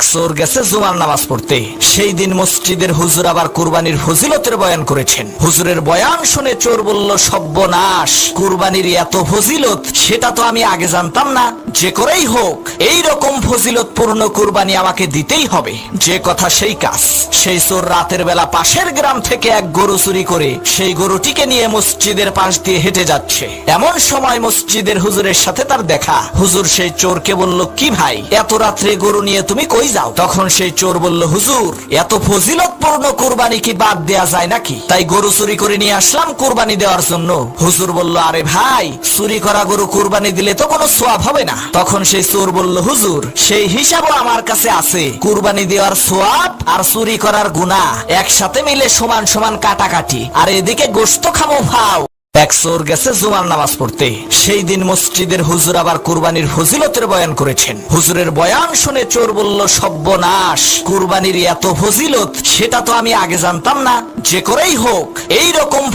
এক চোর গেছে জুমার নামাজ পড়তে। সেই দিন মসজিদের হুজুর আবার কুরবানির ফজিলতের বয়ান করেছেন। হুজুরের বয়ান শুনে চোর বলল, সব্যনাশ, কুরবানির এত ফজিলত, সেটা তো আমি আগে জানতাম না। যে করেই হোক এই রকম ফজিলত পূর্ণ কুরবানি আমাকে দিতেই হবে। যে কথা সেই কাজ। সেই চোর রাতের বেলা পাশের গ্রাম থেকে এক গরু চুরি করে সেই গরুটিকে নিয়ে মসজিদের পাশ দিয়ে হেঁটে যাচ্ছে। এমন সময় মসজিদের হুজুরের সাথে তার দেখা। হুজুর সেই চোরকে বলল, কি ভাই, এত রাত্রে গরু নিয়ে তুমি কই যাও? তখন সেই চোর বলল, হুজুর, এত ফজিলত পূর্ণ কুরবানি কি বাদ দেয়া যায় নাকি? তাই গরু চুরি করে নিয়ে আসলাম কুরবানি দেওয়ার জন্য। হুজুর বলল, আরে ভাই, চুরি করা গরু কুরবানি দিলে তো কোনো সোয়াব হবে না। তখন সেই চোর বলল, হুজুর, সেই হিসাবও আমার কাছে আছে। কুরবানি দেওয়ার সোয়াব আর চুরি করার গুণা একসাথে মিলে সমান সমান কাটাকাটি। আর এদিকে গোস্ত খাব ভাও। এক গেছে জুমার নামাজ পড়তে। সেই দিন মসজিদের হুজুর আবার কুরবানির ফজিলতের বয়ান করেছেন। হুজুরের বয়ান শুনে চোর বলল, সব্যনাশ, কুরবানির এত ফজিলত, সেটা তো আমি আগে জানতাম না। যে করেই হোক, এই রকম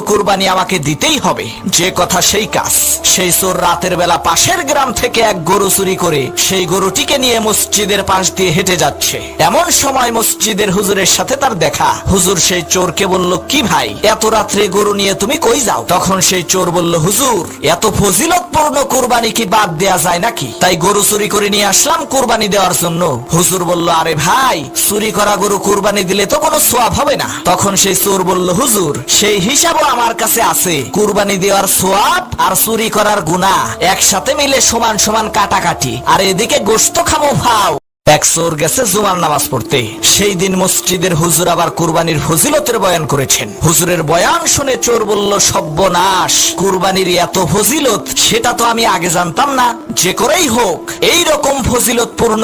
কুরবানি আমাকে দিতেই হবে। যে কথা সেই কাজ। সেই চোর রাতের বেলা পাশের গ্রাম থেকে এক গরু চুরি করে, সেই গরুটিকে নিয়ে মসজিদের পাশ দিয়ে হেঁটে যাচ্ছে। এমন সময় মসজিদের হুজুরের সাথে তার দেখা। হুজুর সেই চোরকে বলল, কি ভাই, এত রাত্রে গরু নিয়ে তুমি কই যাও? তখন সেই চোর বলল, হুজুর, এত ফজিলত পূর্ণ কুরবানি কি বাদ দেয়া যায় নাকি? তাই গরু চুরি করে নিয়ে আসলাম কুরবানি দেওয়ার জন্য। হুজুর বলল, আরে ভাই, চুরি করা গরু কুরবানি দিলে তো কোনো সোয়াব হবে না। তখন সেই চোর বলল, হুজুর, সেই হিসাবও আমার কাছে আছে। কোরবানি দেওয়ার সোয়াব আর চুরি করার গুণা একসাথে মিলে সমান সমান কাটাকাটি। আর এদিকে গোস্ত খামো, ভাও। এক গেছে জুমার নামাজ পড়তে। সেই দিন মসজিদের হুজুর আবার কুরবানির ফজিলতের বয়ান করেছেন। হুজুরের বয়ান শুনে চোর বলল, সব্যনাশ, কুরবানির এত ফজিলত, সেটা তো আমি আগে জানতাম না। যে করেই হোক এই রকম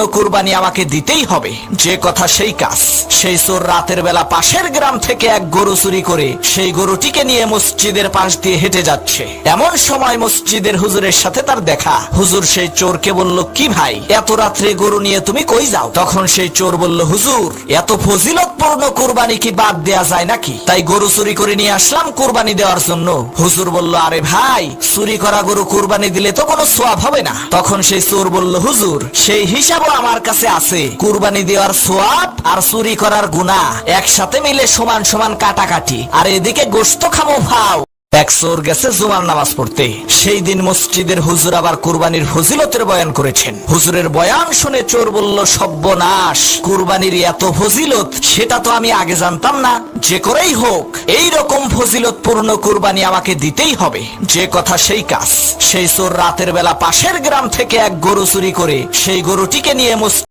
কুরবানি আমাকে দিতেই হবে। যে কথা সেই কাজ। সেই চোর রাতের বেলা পাশের গ্রাম থেকে এক গরু চুরি করে, সেই গরুটিকে নিয়ে মসজিদের পাশ দিয়ে হেঁটে যাচ্ছে। এমন সময় মসজিদের হুজুরের সাথে তার দেখা। হুজুর সেই চোরকে বলল, কি ভাই, এত রাত্রে গরু নিয়ে তুমি কই যাও? তখন সেই চোর বলল, হুজুর, এত ফজিলত পূর্ণ কুরবানি কি বাদ দেয়া যায় নাকি? তাই গরু চুরি করে নিয়ে আসলাম কুরবানি দেওয়ার জন্য। হুজুর বলল, আরে ভাই, চুরি করা গরু কুরবানি দিলে তো কোনো সোয়াব হবে না। তখন সেই চোর বলল, হুজুর, সেই হিসাবও আমার কাছে আছে। কোরবানি দেওয়ার সোয়াব আর চুরি করার গুণা একসাথে মিলে সমান সমান কাটাকাটি। আর এদিকে গোস্ত খামো, ভাও। এক গেছে জুমার নামাজ পড়তে। সেই দিন মসজিদের হুজুর আবার কুরবানির ফজিলতের বয়ান করেছেন। হুজুরের বয়ান শুনে চোর বলল, সব্যনাশ, কুরবানির এত ফজিলত, সেটা তো আমি আগে জানতাম না। যে করেই হোক এই রকম ফজিলত পূর্ণ কুরবানি আমাকে দিতেই হবে। যে কথা সেই কাজ। সেই চোর রাতের বেলা পাশের গ্রাম থেকে এক গরু চুরি করে সেই গরুটিকে নিয়ে